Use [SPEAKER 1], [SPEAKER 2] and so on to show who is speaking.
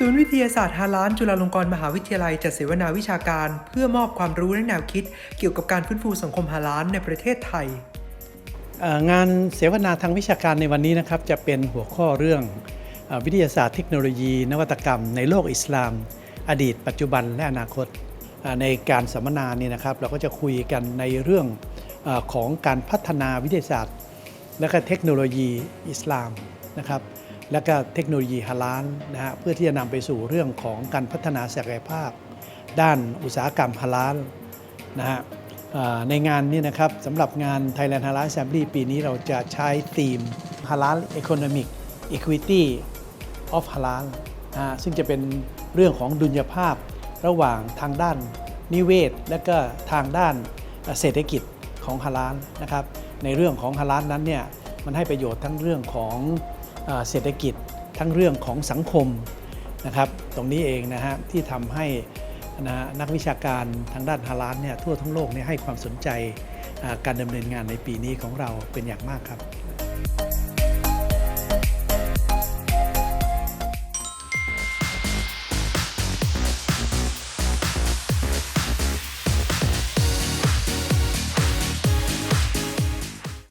[SPEAKER 1] ศูนย์วิทยาศาสตร์ฮาลานจุฬาลงกรณ์มหาวิทยาลัยจัดเสวนาวิชาการ เพื่อมอบความรู้และแนวคิด เกี่ยวกับการฟื้นฟูสังคมฮาลานในประเทศไทย
[SPEAKER 2] งานเสวนาทางวิชาการในวันนี้นะครับจะเป็นหัวข้อเรื่องวิทยาศาสตร์เทคโนโลยี นวัตกรรม ในโลกอิสลาม อดีต ปัจจุบันและอนาคต ในการสัมมนาเนี่ยนะครับเราก็จะคุยกันในเรื่องของการพัฒนาวิทยาศาสตร์ และก็เทคโนโลยีอิสลามนะครับ และก็เทคโนโลยีฮาลาลนะฮะเพื่อที่จะนำไปสู่เรื่องของการพัฒนาศักยภาพ ด้านอุตสาหกรรมฮาลาลนะฮะในงานนี้นะครับสำหรับงาน Thailand Halal Assembly ปีนี้เราจะใช้ธีม Halal Economic Equity of Halal นะฮะซึ่งจะเป็นเรื่องของดุลยภาพระหว่างทางด้านนิเวศ และก็ทางด้านเศรษฐกิจของฮาลาลนะครับในเรื่องของฮาลาลนั้นเนี่ยมันให้ประโยชน์ทั้งเรื่องของ เศรษฐกิจทั้งเรื่องของสังคมนะครับตรงนี้เองนะฮะที่ทำให้นะนักวิชาการทางด้านฮาลานเนี่ยทั่วทั้งโลกเนี่ยให้ความสนใจการดำเนินงานในปีนี้ของเราเป็นอย่างมากครับ